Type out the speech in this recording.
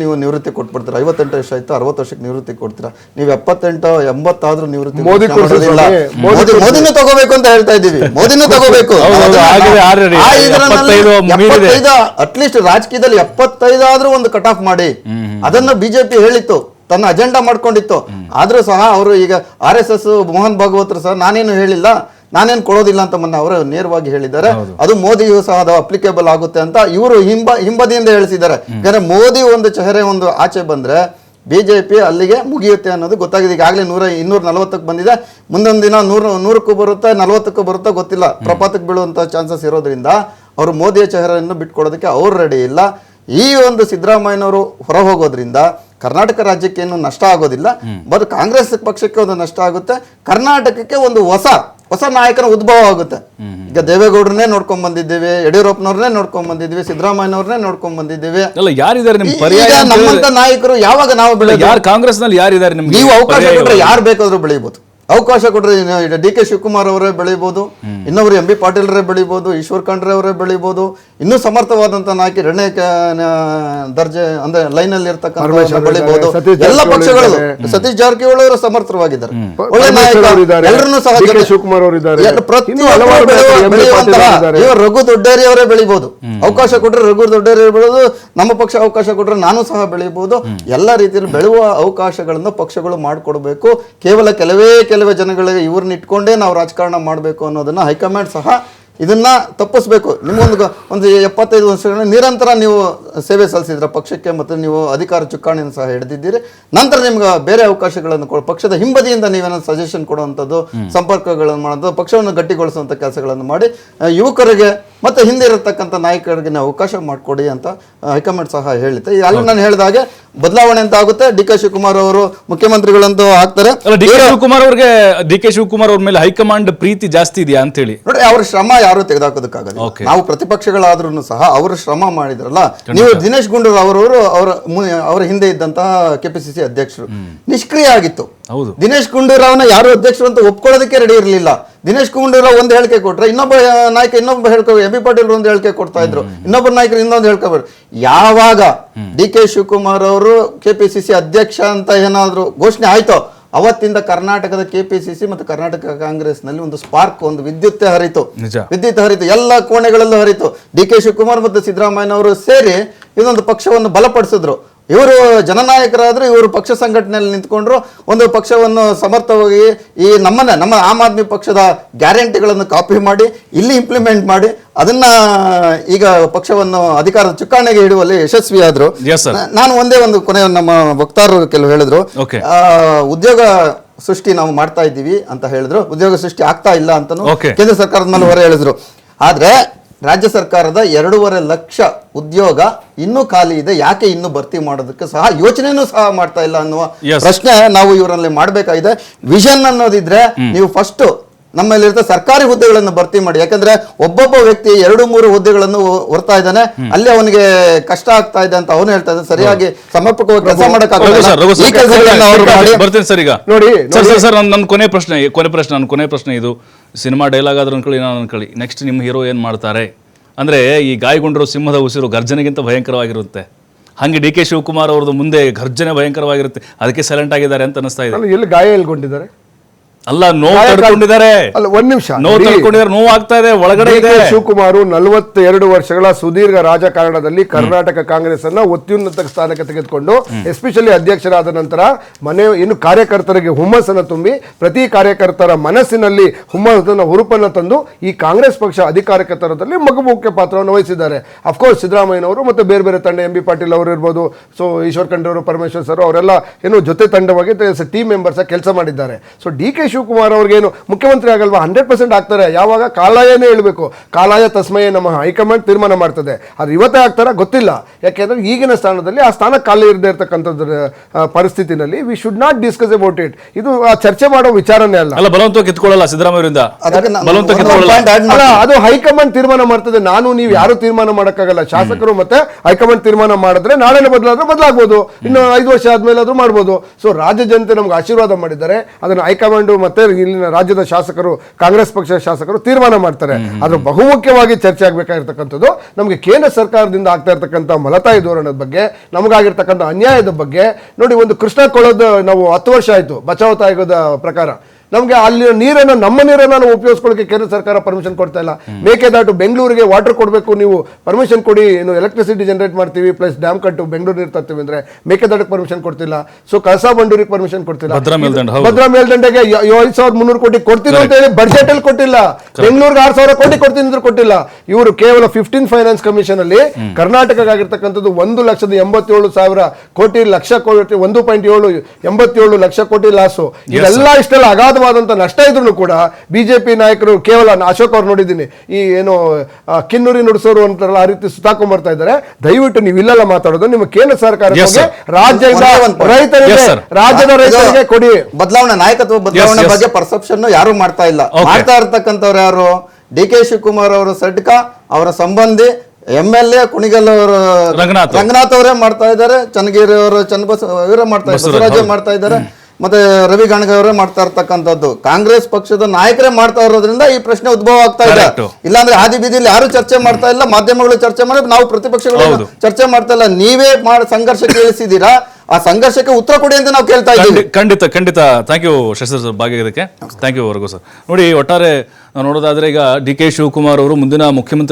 ನೀವು ನಿವೃತ್ತಿ ಕೊಟ್ಬಿಡ್ತೀರ? ಐವತ್ತೆಂಟು ವರ್ಷ ಆಯ್ತು ಅರವತ್ತು ವರ್ಷಕ್ಕೆ ನಿವೃತ್ತಿ ಕೊಡ್ತೀರಾ? ನೀವು ಎಪ್ಪತ್ತೆಂಟು ಎಂಬತ್ತಾದ್ರೂ ನಿವೃತ್ತಿ ಮೋದಿ ಘೋಷಣೆ ಕೊಡ್ಸಿದ್ರು ಮೋದಿ ಮೋದಿ ತಗೋಬೇಕು ಅಂತ ಹೇಳ್ತಾ ಇದ್ದೀವಿ ಮೋದಿನ ತಗೋಬೇಕು. ಹೌದು, ಹೌದು, ಆಗಿದೆ, ಆಲ್ರೆಡಿ. ಎಪ್ಪತ್ತೈದು ಮೀರಿದೆ. ಅಟ್ಲೀಸ್ಟ್ ರಾಜಕೀಯದಲ್ಲಿ ಎಪ್ಪತ್ತೈದು ಆದ್ರೂ ಒಂದು ಕಟ್ ಆಫ್ ಮಾಡಿ. ಅದನ್ನ ಬಿಜೆಪಿ ಹೇಳಿತ್ತು ತನ್ನ ಅಜೆಂಡಾ ಮಾಡ್ಕೊಂಡಿತ್ತು. ಆದ್ರೂ ಸಹ ಅವರು ಈಗ ಆರ್ ಎಸ್ ಎಸ್ ಮೋಹನ್ ಭಾಗವತರು ಸಹ ನಾನೇನು ಹೇಳಿಲ್ಲ. ನಾನೇನು ಕೊಡೋದಿಲ್ಲ ಅಂತ ಮೊನ್ನೆ ಅವರು ನೇರವಾಗಿ ಹೇಳಿದ್ದಾರೆ. ಅದು ಮೋದಿಯು ಸಹ ಅದು ಅಪ್ಲಿಕೇಬಲ್ ಆಗುತ್ತೆ ಅಂತ ಇವರು ಹಿಂಬ ಹಿಂಬದಿಯಿಂದ ಹೇಳಿಸಿದ್ದಾರೆ. ಯಾಕಂದ್ರೆ ಮೋದಿ ಒಂದು ಚಹರೆ ಒಂದು ಆಚೆ ಬಂದ್ರೆ ಬಿಜೆಪಿ ಅಲ್ಲಿಗೆ ಮುಗಿಯುತ್ತೆ ಅನ್ನೋದು ಗೊತ್ತಾಗಿದೆ. ಈಗಾಗಲೇ ನೂರ ಇನ್ನೂರ ನಲವತ್ತಕ್ಕೆ ಬಂದಿದೆ. ಮುಂದೊಂದು ದಿನ ನೂರು ನೂರಕ್ಕೂ ಬರುತ್ತಾ ನಲವತ್ತಕ್ಕೂ ಬರುತ್ತಾ ಗೊತ್ತಿಲ್ಲ. ಪ್ರಪಾತಕ್ಕೆ ಬೀಳುವಂಥ ಚಾನ್ಸಸ್ ಇರೋದ್ರಿಂದ ಅವರು ಮೋದಿಯ ಚಹರೆಯನ್ನು ಬಿಟ್ಕೊಡೋದಕ್ಕೆ ಅವ್ರು ರೆಡಿ ಇಲ್ಲ. ಈ ಒಂದು ಸಿದ್ದರಾಮಯ್ಯನವರು ಹೊರ ಹೋಗೋದ್ರಿಂದ ಕರ್ನಾಟಕ ರಾಜ್ಯಕ್ಕೆ ಏನು ನಷ್ಟ ಆಗೋದಿಲ್ಲ. ಬಟ್ ಕಾಂಗ್ರೆಸ್ ಪಕ್ಷಕ್ಕೆ ಒಂದು ನಷ್ಟ ಆಗುತ್ತೆ. ಕರ್ನಾಟಕಕ್ಕೆ ಒಂದು ಹೊಸ ಹೊಸ ನಾಯಕನ ಉದ್ಭವ ಆಗುತ್ತೆ. ಈಗ ದೇವೇಗೌಡರನ್ನೇ ನೋಡ್ಕೊಂಡ್ ಬಂದಿದ್ದೇವೆ ಯಡಿಯೂರಪ್ಪನವ್ರನ್ನೇ ನೋಡ್ಕೊಂಡ್ ಬಂದಿದ್ದೀವಿ ಸಿದ್ದರಾಮಯ್ಯನವ್ರನ್ನೇ ನೋಡ್ಕೊಂಡ್ ಬಂದಿದ್ದೇವೆ. ಅಲ್ಲ ಯಾರಿದ್ದಾರೆ ನಿಮ್ ಪರ್ಯಾಯ ನಮ್ಮಂತ ನಾಯಕರು ಯಾವಾಗ ನಾವು ಬೆಳೆಯೋದು ಯಾರು ಕಾಂಗ್ರೆಸ್ನಲ್ಲಿ ಯಾರಿದ್ದಾರೆ ನಿಮ್ಗೆ ನೀವು ಅವಕಾಶ ಕೊಟ್ಟರೆ ಯಾರು ಬೇಕಾದ್ರೂ ಬೆಳಿಬಹುದು ಅವಕಾಶ ಕೊಟ್ಟರೆ ಡಿ ಕೆ ಶಿವಕುಮಾರ್ ಅವರೇ ಬೆಳಿಬಹುದು ಇನ್ನೊಬ್ರು ಎಂ ಬಿ ಪಾಟೀಲ್ರೇ ಬೆಳಿಬಹುದು ಈಶ್ವರ್ ಖಂಡ್ರೆ ಅವರೇ ಬೆಳಿಬಹುದು ಇನ್ನೂ ಸಮರ್ಥವಾದಂತ ನಾಯಕಿ ಎರಡನೇ ದರ್ಜೆ ಅಂದ್ರೆ ಲೈನ್ ಅಲ್ಲಿ ಇರ್ತಕ್ಕಂಥ ಬೆಳಿಬಹುದು ಎಲ್ಲ ಜಾರಕಿಹೊಳಿ ಪಕ್ಷಗಳು ಸತೀಶ್ ಜಾರಕಿಹೊಳಿ ಅವರು ಸಮರ್ಥವಾಗಿದ್ದಾರೆ. ಒಳ್ಳೆ ನಾಯಕ ಎಲ್ಲರನ್ನೂ ಸಹ ಶಿವಕುಮಾರ್ ಅವರು ಇದ್ದಾರೆ. ಪ್ರತಿ ರಘು ದೊಡ್ಡೇರಿ ಅವರೇ ಬೆಳಿಬಹುದು ಅವಕಾಶ ಕೊಟ್ರೆ ರಘು ದೊಡ್ಡೇರಿ ಬೆಳೆದು ನಮ್ಮ ಪಕ್ಷ ಅವಕಾಶ ಕೊಟ್ರೆ ನಾನು ಸಹ ಬೆಳಿಬಹುದು ಎಲ್ಲ ರೀತಿಯಲ್ಲಿ ಬೆಳೆಯುವ ಅವಕಾಶಗಳನ್ನು ಪಕ್ಷಗಳು ಮಾಡಿಕೊಡ್ಬೇಕು. ಕೇವಲ ಕೆಲವೇ ಕೆಲವೇ ಜನಗಳಿಗೆ ಇವ್ರನ್ನ ಇಟ್ಕೊಂಡೇ ನಾವು ರಾಜಕಾರಣ ಮಾಡಬೇಕು ಅನ್ನೋದನ್ನ ಹೈಕಮಾಂಡ್ ಸಹ ಇದನ್ನ ತಪ್ಪಿಸ್ಬೇಕು. ನಿಮಗೊಂದು ಒಂದು ಎಪ್ಪತ್ತೈದು ವರ್ಷಗಳ ನಿರಂತರ ನೀವು ಸೇವೆ ಸಲ್ಲಿಸಿದ್ರ ಪಕ್ಷಕ್ಕೆ ಮತ್ತು ನೀವು ಅಧಿಕಾರ ಚುಕ್ಕಾಣಿಯನ್ನು ಸಹ ಹಿಡಿದಿದ್ದೀರಿ. ನಂತರ ನಿಮ್ಗೆ ಬೇರೆ ಅವಕಾಶಗಳನ್ನು ಕೊಡ ಪಕ್ಷದ ಹಿಂಬದಿಯಿಂದ ನೀವೇನೋ ಸಜೆಷನ್ ಕೊಡುವಂಥದ್ದು ಸಂಪರ್ಕಗಳನ್ನು ಮಾಡೋದು ಪಕ್ಷವನ್ನು ಗಟ್ಟಿಗೊಳಿಸುವಂಥ ಕೆಲಸಗಳನ್ನು ಮಾಡಿ ಯುವಕರಿಗೆ ಮತ್ತೆ ಹಿಂದೆ ಇರತಕ್ಕಂಥ ನಾಯಕರಿಗೆ ನೀವು ಅವಕಾಶ ಮಾಡಿಕೊಡಿ ಅಂತ ಹೈಕಮಾಂಡ್ ಸಹ ಹೇಳಿತೆ ಅಲ್ಲಿ ನಾನು ಹೇಳಿದ ಹಾಗೆ ಬದಲಾವಣೆ ಅಂತ ಆಗುತ್ತೆ. ಡಿ ಕೆ ಶಿವಕುಮಾರ್ ಅವರು ಮುಖ್ಯಮಂತ್ರಿಗಳಂತೂ ಆಗ್ತಾರೆ. ಡಿ ಕೆ ಶಿವಕುಮಾರ್ ಅವ್ರಿಗೆ ಡಿ ಕೆ ಶಿವಕುಮಾರ್ ಅವ್ರ ಮೇಲೆ ಹೈಕಮಾಂಡ್ ಪ್ರೀತಿ ಜಾಸ್ತಿ ಇದೆಯಾ ಅಂತ ಹೇಳಿ. ನೋಡಿ ಅವ್ರ ಶ್ರಮ ಯಾರು ತೆಗೆದಾಕೋದಕ್ಕಾಗಲ್ಲ. ನಾವು ಪ್ರತಿಪಕ್ಷಗಳಾದ್ರೂ ಸಹ ಅವರು ಶ್ರಮ ಮಾಡಿದ್ರಲ್ಲ. ನೀವು ದಿನೇಶ್ ಗುಂಡೂರಾವ್ ಅವರವರು ಅವರ ಮು- ಅವರ ಹಿಂದೆ ಇದ್ದಂತಹ ಕೆಪಿಸಿಸಿ ಅಧ್ಯಕ್ಷರು. ನಿಷ್ಕ್ರಿಯ ಆಗಿತ್ತು. ಹೌದು. ದಿನೇಶ್ ಗುಂಡೂರಾವ್ನ ಯಾರು ಅಧ್ಯಕ್ಷರು ಅಂತ ಒಪ್ಕೊಳ್ಳೋದಕ್ಕೆ ರೆಡಿ ಇರಲಿಲ್ಲ. ದಿನೇಶ್ ಗುಂಡೂರಾವ್ ಒಂದು ಹೇಳಿಕೆ ಕೊಟ್ರೆ ಇನ್ನೊಬ್ಬ ನಾಯಕ ಇನ್ನೊಬ್ಬ ಹೇಳ್ಕೊ ಎಂ ಬಿ ಪಾಟೀಲ್ ಒಂದು ಹೇಳಿಕೆ ಕೊಡ್ತಾ ಇದ್ರು. ಇನ್ನೊಬ್ಬ ನಾಯಕರು ಇನ್ನೊಂದು ಹೇಳ್ಕೊಬಾರ್ದು ಯಾವಾಗ ಡಿ ಕೆ ಶಿವಕುಮಾರ್ ಅವರು ಕೆಪಿಸಿಸಿ ಅಧ್ಯಕ್ಷ ಅಂತ ಏನಾದ್ರು ಘೋಷಣೆ ಆಯ್ತೋ? ಅವತ್ತಿಂದ ಕರ್ನಾಟಕದ ಕೆಪಿಸಿಸಿ ಮತ್ತು ಕರ್ನಾಟಕ ಕಾಂಗ್ರೆಸ್ನಲ್ಲಿ ಒಂದು ಸ್ಪಾರ್ಕ್ ಒಂದು ವಿದ್ಯುತ್ ಹರಿತು. ವಿದ್ಯುತ್ ಹರಿತು ಎಲ್ಲ ಕೋಣೆಗಳಲ್ಲೂ ಹರಿತು. ಡಿ ಕೆ ಶಿವಕುಮಾರ್ ಮತ್ತು ಸಿದ್ದರಾಮಯ್ಯನವರು ಸೇರಿ ಇದೊಂದು ಪಕ್ಷವನ್ನು ಬಲಪಡಿಸಿದ್ರು. ಇವರು ಜನನಾಯಕರಾದ್ರು ಇವರು ಪಕ್ಷ ಸಂಘಟನೆಯಲ್ಲಿ ನಿಂತ್ಕೊಂಡ್ರು ಒಂದು ಪಕ್ಷವನ್ನು ಸಮರ್ಥವಾಗಿ ಈ ನಮ್ಮನ್ನ ನಮ್ಮ ಆಮ್ ಆದ್ಮಿ ಪಕ್ಷದ ಗ್ಯಾರಂಟಿಗಳನ್ನು ಕಾಪಿ ಮಾಡಿ ಇಲ್ಲಿ ಇಂಪ್ಲಿಮೆಂಟ್ ಮಾಡಿ ಅದನ್ನ ಈಗ ಪಕ್ಷವನ್ನು ಅಧಿಕಾರದ ಚುಕ್ಕಾಣಿಗೆ ಹಿಡುವಲ್ಲಿ ಯಶಸ್ವಿಯಾದ್ರು. ನಾನು ಒಂದೇ ಒಂದು ಕೊನೆ ನಮ್ಮ ವಕ್ತಾರರು ಕೆಲವು ಹೇಳಿದ್ರು. ಆ, ಉದ್ಯೋಗ ಸೃಷ್ಟಿ ನಾವು ಮಾಡ್ತಾ ಇದ್ದೀವಿ ಅಂತ ಹೇಳಿದ್ರು. ಉದ್ಯೋಗ ಸೃಷ್ಟಿ ಆಗ್ತಾ ಇಲ್ಲ ಅಂತನೂ ಕೇಂದ್ರ ಸರ್ಕಾರದ ಮೇಲೆ ಹೊರ ಹೇಳಿದ್ರು. ಆದ್ರೆ ರಾಜ್ಯ ಸರ್ಕಾರದ ಎರಡೂವರೆ ಲಕ್ಷ ಉದ್ಯೋಗ ಇನ್ನೂ ಖಾಲಿ ಇದೆ ಯಾಕೆ ಇನ್ನೂ ಭರ್ತಿ ಮಾಡೋದಕ್ಕೆ ಸಹ ಯೋಚನೆನೂ ಸಹ ಮಾಡ್ತಾ ಇಲ್ಲ ಅನ್ನುವ ಪ್ರಶ್ನೆ ನಾವು ಇವರಲ್ಲಿ ಮಾಡಬೇಕಾಗಿದೆ. ವಿಷನ್ ಅನ್ನೋದಿದ್ರೆ ನೀವು ಫಸ್ಟ್ ನಮ್ಮಲ್ಲಿರ್ತ ಸರ್ಕಾರಿ ಹುದ್ದೆಗಳನ್ನು ಭರ್ತಿ ಮಾಡಿ. ಯಾಕಂದ್ರೆ ಒಬ್ಬೊಬ್ಬ ವ್ಯಕ್ತಿ ಎರಡು ಮೂರು ಹುದ್ದೆಗಳನ್ನು ಹೊರತಾ ಇದ್ದಾನೆ. ಅಲ್ಲಿ ಅವನಿಗೆ ಕಷ್ಟ ಆಗ್ತಾ ಇದೆ ಅಂತ ಅವನು ಹೇಳ್ತಾ ಇದ್ದಾನೆ. ಸರಿಯಾಗಿ ಸಮರ್ಪಕವಾಗಿ ಕೆಲಸ ಮಾಡಕ್ಕಾಗಲ್ಲ. ಈ ಕೆಲಸಗಳನ್ನ ಬರ್ತೀನಿ ಸರ್ ಈಗ. ನೋಡಿ, ಸರ್ ಸರ್ ಸರ್ ನನ್ನ ಕೊನೆ ಪ್ರಶ್ನೆ ಕೊನೆ ಪ್ರಶ್ನೆ ನನ್ನ ಕೊನೆ ಪ್ರಶ್ನೆ ಇದು. ಸಿನಿಮಾ ಡೈಲಾಗ್ ಆದ್ರೂ ಅನ್ಕೊಳ್ಳಿ ನಾನು ಅನ್ಕೊಳ್ಳಿ. ನೆಕ್ಸ್ಟ್ ನಿಮ್ಮ ಹೀರೋ ಏನು ಮಾಡ್ತಾರೆ? ಅಂದ್ರೆ ಈ ಗಾಯಗೊಂಡಿರೋ ಸಿಂಹದ ಉಸಿರು ಗರ್ಜನೆಗಿಂತ ಭಯಂಕರವಾಗಿರುತ್ತೆ. ಹಂಗೆ ಡಿ ಕೆ ಶಿವಕುಮಾರ್ ಅವ್ರದ್ದು ಮುಂದೆ ಗರ್ಜನೆ ಭಯಂಕರವಾಗಿರುತ್ತೆ. ಅದಕ್ಕೆ ಸೈಲೆಂಟ್ ಆಗಿದ್ದಾರೆ ಅಂತ ಅನಿಸ್ತಾ ಇದೆ. ಅಲ್ಲ ಎಲ್ಲಿ ಗಾಯ ಎಲ್ಗೊಂಡಿದ್ದಾರೆ? ಅಲ್ಲ ನೋವು ತಡ್ಕೊಂಡಿದ್ದಾರೆ. ಅಲ್ಲ ಒಂದ್ ನಿಮಿಷ. ನೋವು. ತಡ್ಕೊಂಡಿದ್ದಾರೆ ನೋವು ಆಗ್ತಾ ಇದೆ ಒಳಗಡೆ ಇದೆ. ಶಿವಕುಮಾರ್ ನಲವತ್ತೆರಡು ವರ್ಷಗಳ ಸುದೀರ್ಘ ರಾಜಕಾರಣದಲ್ಲಿ ಕರ್ನಾಟಕ ಕಾಂಗ್ರೆಸ್ ಅನ್ನ ಅತ್ಯುನ್ನತ ಸ್ಥಾನಕ್ಕೆ ತೆಗೆದುಕೊಂಡು ಎಸ್ಪೆಷಲಿ ಅಧ್ಯಕ್ಷರಾದ ನಂತರ ಮನೆ ಇನ್ನು ಕಾರ್ಯಕರ್ತರಿಗೆ ಹುಮ್ಮಸ್ಸನ್ನು ತುಂಬಿ ಪ್ರತಿ ಕಾರ್ಯಕರ್ತರ ಮನಸ್ಸಿನಲ್ಲಿ ಹುಮ್ಮಸ್ಸನ್ನು ಹುರುಪನ್ನು ತಂದು ಈ ಕಾಂಗ್ರೆಸ್ ಪಕ್ಷ ಅಧಿಕಾರಕ್ಕೆ ತರದಲ್ಲಿ ಮಗು ಮುಖ್ಯ ಪಾತ್ರವನ್ನು ವಹಿಸಿದ್ದಾರೆ. ಅಫ್ಕೋರ್ಸ್ ಸಿದ್ದರಾಮಯ್ಯನವರು ಮತ್ತು ಬೇರೆ ಬೇರೆ ತಂಡ ಎಂ ಬಿ ಪಾಟೀಲ್ ಅವರು ಇರ್ಬೋದು ಸೊ ಈಶ್ವರ್ ಖಂಡ್ರೆ ಅವರು ಪರಮೇಶ್ವರ್ ಸರ್ ಅವರೆಲ್ಲ ಏನು ಜೊತೆ ತಂಡವಾಗಿ ಟೀಮ್ ಮೆಂಬರ್ಸ್ ಕೆಲಸ ಮಾಡಿದ್ದಾರೆ. ಸೊ ಡಿ ಕೆ ಶಿವಕುಮಾರ್ ಅವ್ರಿಗೇನು ಮುಖ್ಯಮಂತ್ರಿ ಆಗಲ್ವಾ? ಹಂಡ್ರೆಡ್ ಪರ್ಸೆಂಟ್ ಆಗ್ತಾರೆ. ಯಾವಾಗ? ಕಾಲಾಯನೇ ಹೇಳಬೇಕು. ಕಾಲಾಯ ತಸ್ಮಯ ನಮ್ಮ ಹೈಕಮಾಂಡ್ ತೀರ್ಮಾನ ಮಾಡ್ತದೆ. ಅದು ಇವತ್ತೇ ಆಗ್ತಾರ? ಗೊತ್ತಿಲ್ಲ. ಯಾಕೆಂದ್ರೆ ಈಗಿನ ಸ್ಥಾನದಲ್ಲಿ ಆ ಸ್ಥಾನ ಖಾಲಿ ಇರದೇ ಇರತಕ್ಕಂಥದ್ರ ಪರಿಸ್ಥಿತಿನಲ್ಲಿ we should not discuss about it ಇದು ಆ, ಚರ್ಚೆ ಮಾಡೋ ವಿಚಾರನೇ ಅಲ್ಲ. ಅಲ್ಲ ಬಲವಂತ ಕಿತ್ಕೊಳ್ಳಲ್ಲ ಅಲ್ಲ ಅದು ಹೈಕಮಾಂಡ್ ತೀರ್ಮಾನ ಮಾಡ್ತದೆ. ನಾನು ನೀವು ಯಾರು ತೀರ್ಮಾನ ಮಾಡೋಕ್ಕಾಗಲ್ಲ? ಶಾಸಕರು ಮತ್ತೆ ಹೈಕಮಾಂಡ್ ತೀರ್ಮಾನ ಮಾಡಿದ್ರೆ ನಾಳೆನೇ ಬದಲಾದ್ರೆ ಬದಲಾಗ್ಬೋದು. ಇನ್ನು ಐದು ವರ್ಷ ಆದ್ಮೇಲೆ ಆದ್ರೂ ಮಾಡ್ಬೋದು. ಸೊ ರಾಜ್ಯ ಜನತೆ ನಮ್ಗೆ ಆಶೀರ್ವಾದ ಮಾಡಿದ್ದಾರೆ. ಅದನ್ನ ಹೈಕಮಾಂಡ್ ಮತ್ತೆ ಇಲ್ಲಿನ ರಾಜ್ಯದ ಶಾಸಕರು, ಕಾಂಗ್ರೆಸ್ ಪಕ್ಷದ ಶಾಸಕರು ತೀರ್ಮಾನ ಮಾಡ್ತಾರೆ. ಆದ್ರೆ ಬಹುಮುಖ್ಯವಾಗಿ ಚರ್ಚೆ ಆಗ್ಬೇಕಾಗಿರ್ತಕ್ಕಂಥದ್ದು ನಮಗೆ ಕೇಂದ್ರ ಸರ್ಕಾರದಿಂದ ಆಗ್ತಾ ಇರ್ತಕ್ಕಂಥ ಮಲತಾಯಿ ಧೋರಣದ ಬಗ್ಗೆ, ನಮಗಾಗಿರ್ತಕ್ಕಂಥ ಅನ್ಯಾಯದ ಬಗ್ಗೆ. ನೋಡಿ, ಒಂದು ಕೃಷ್ಣ ಕೊಳದ ನಾವು ಹತ್ತು ವರ್ಷ ಆಯ್ತು, ಬಚಾವ್ ತಾಯಿಗದ ಪ್ರಕಾರ. ನಮಗೆ ಅಲ್ಲಿ ನೀರನ್ನು ನಮ್ಮ ನೀರನ್ನು ನಾವು ಉಪಯೋಗಿಸ್ಕೊಳ್ಳೋಕೆ ಕೇಂದ್ರ ಸರ್ಕಾರ ಪರ್ಮಿಷನ್ ಕೊಡ್ತಾ ಇಲ್ಲ. ಮೇಕೆದಾಟು ಬೆಂಗಳೂರಿಗೆ ವಾಟರ್ ಕೊಡಬೇಕು ನೀವು ಪರ್ಮಿಷನ್ ಕೊಡಿ ಏನು ಎಲೆಕ್ಟ್ರಿಸಿಟಿ ಜನರೇಟ್ ಮಾಡ್ತೀವಿ ಪ್ಲಸ್ ಡ್ಯಾಮ್ ಕಟ್ಟು ಬೆಂಗಳೂರು ನೀರು ತರ್ತೀವಿ ಅಂದ್ರೆ ಮೇಕೆದಾಟಕ್ಕೆ ಪರ್ಮಿಷನ್ ಕೊಡ್ತಿಲ್ಲ. ಸೊ ಕಳಸಾ ಬಂಡೂರಿಗೆ ಪರ್ಮಿಷನ್ ಕೊಡ್ತಿಲ್ಲ. ಭದ್ರಾ. ಮೇಲ್ದಂಡೆಗೆ ಐದು ಸಾವಿರದ ಮುನ್ನೂರು ಕೋಟಿ ಕೊಡ್ತೀನಿ ಅಂತ ಹೇಳಿ ಬಜೆಟ್ ಅಲ್ಲಿ ಕೊಟ್ಟಿಲ್ಲ. ಬೆಂಗಳೂರಿಗೆ ಆರು ಸಾವಿರ ಕೋಟಿ ಕೊಡ್ತೀನಿ ಅಂದ್ರೆ ಕೊಟ್ಟಿಲ್ಲ. ಇವರು ಕೇವಲ ಫಿಫ್ಟೀನ್ ಫೈನಾನ್ಸ್ ಕಮಿಷನ್ ಅಲ್ಲಿ ಕರ್ನಾಟಕಗಾಗಿರ್ತಕ್ಕಂಥದ್ದು ಒಂದು ಲಕ್ಷದ ಎಂಬತ್ತೇಳು ಸಾವಿರ ಕೋಟಿ ಲಕ್ಷ ಕೋಟಿ ಒಂದು ಪಾಯಿಂಟ್ ಏಳು ಎಂಬತ್ತೇಳು ಲಕ್ಷ ಕೋಟಿ ಲಾಸು ಇದೆಲ್ಲ ಇಷ್ಟೆಲ್ಲ ಅಗಾಧವಾದಂತ ನಷ್ಟ ಇದ್ರು ಕೂಡ ಬಿಜೆಪಿ ನಾಯಕರು ಕೇವಲ ನಾ- ಅಶೋಕ್ ಅವ್ರು ನೋಡಿದ್ದೀನಿ. ಈ ಏನು ಕಿನ್ನೂರಿ ನುಡಿಸೋರು ಅಂತಾರಲ್ಲ ಆ ರೀತಿ ಸುತ್ತಾಕೊಂಡ್ ಬರ್ತಾ ಇದ್ದಾರೆ. ದಯವಿಟ್ಟು ನೀವು ಇಲ್ಲೆಲ್ಲ ಮಾತಾಡೋದು ನಿಮ್ಮ ಕೇಂದ್ರ ಸರ್ಕಾರ ರಾಜ್ಯದ. ರೈತರಿಗೆ ರಾಜ್ಯದ ರೈತರಿಗೆ ಕೊಡಿ. ಬದಲಾವಣೆ ನಾಯಕತ್ವ ಬದಲಾವಣೆ ಬಗ್ಗೆ ಪರ್ಸೆಪ್ಷನ್ ಯಾರು ಮಾಡ್ತಾ ಇಲ್ಲ. ಮಾಡ್ತಾ ಇರ್ತಕ್ಕಂಥವ್ರು ಯಾರು? ಡಿ ಕೆ ಶಿವಕುಮಾರ್ ಅವರು ಸಡ್ಕ ಅವರ ಸಂಬಂಧಿ ಎಂ ಎಲ್ ಎ ಕುಣಿಗಲ್ ಅವರು ರಂಗನಾಥ್. ರಂಗನಾಥ್ ಅವರೇ ಮಾಡ್ತಾ ಇದ್ದಾರೆ. ಚನ್ನಗಿರಿ ಅವರು ಚನ್ನಬಸ ಇವರೇ ಮಾಡ್ತಾ ಇದ್ದಾರೆ. ಬಸವರಾಜ್, ಮಾಡ್ತಾ ಇದ್ದಾರೆ. ಮತ್ತೆ ರವಿ ಗಣಗವರೇ ಮಾಡ್ತಾ ಇರ್ತಕ್ಕಂಥದ್ದು. ಕಾಂಗ್ರೆಸ್ ಪಕ್ಷದ ನಾಯಕರೇ ಮಾಡ್ತಾ ಇರೋದ್ರಿಂದ ಈ ಪ್ರಶ್ನೆ ಉದ್ಭವ ಆಗ್ತಾ ಇದೆ. ಇಲ್ಲಾಂದ್ರೆ ಹಾದಿ ಬೀದಿಯಲ್ಲಿ ಯಾರು ಚರ್ಚೆ ಮಾಡ್ತಾ ಇಲ್ಲ ಮಾಧ್ಯಮಗಳು ಚರ್ಚೆ ಮಾಡಿ ನಾವು ಪ್ರತಿಪಕ್ಷಗಳು. ಚರ್ಚೆ ಮಾಡ್ತಾ ಇಲ್ಲ. ನೀವೇ ಮಾಡಿ ಸಂಘರ್ಷಕ್ಕೆ ಇಳಿಸಿದ್ದೀರಾ ಆ ಸಂಘರ್ಷಕ್ಕೆ ಉತ್ತರ ಕೊಡಿ ಅಂತ ನಾವು ಕೇಳ್ತಾ ಇದ್ದೀವಿ. ಖಂಡಿತ ಖಂಡಿತ. ಥ್ಯಾಂಕ್ ಯು ಶಶಿ ಸರ್ ಭಾಗಿಯಾಗೋದಕ್ಕೆ. ಥ್ಯಾಂಕ್ ಯು ವರ್ಗು ಸರ್. ನೋಡಿ ಒಟ್ಟಾರೆ ನೋಡೋದಾದ್ರೆ ಈಗ ಡಿ ಕೆ ಶಿವಕುಮಾರ್ ಅವರು ಮುಂದಿನ ಮುಖ್ಯಮಂತ್ರಿ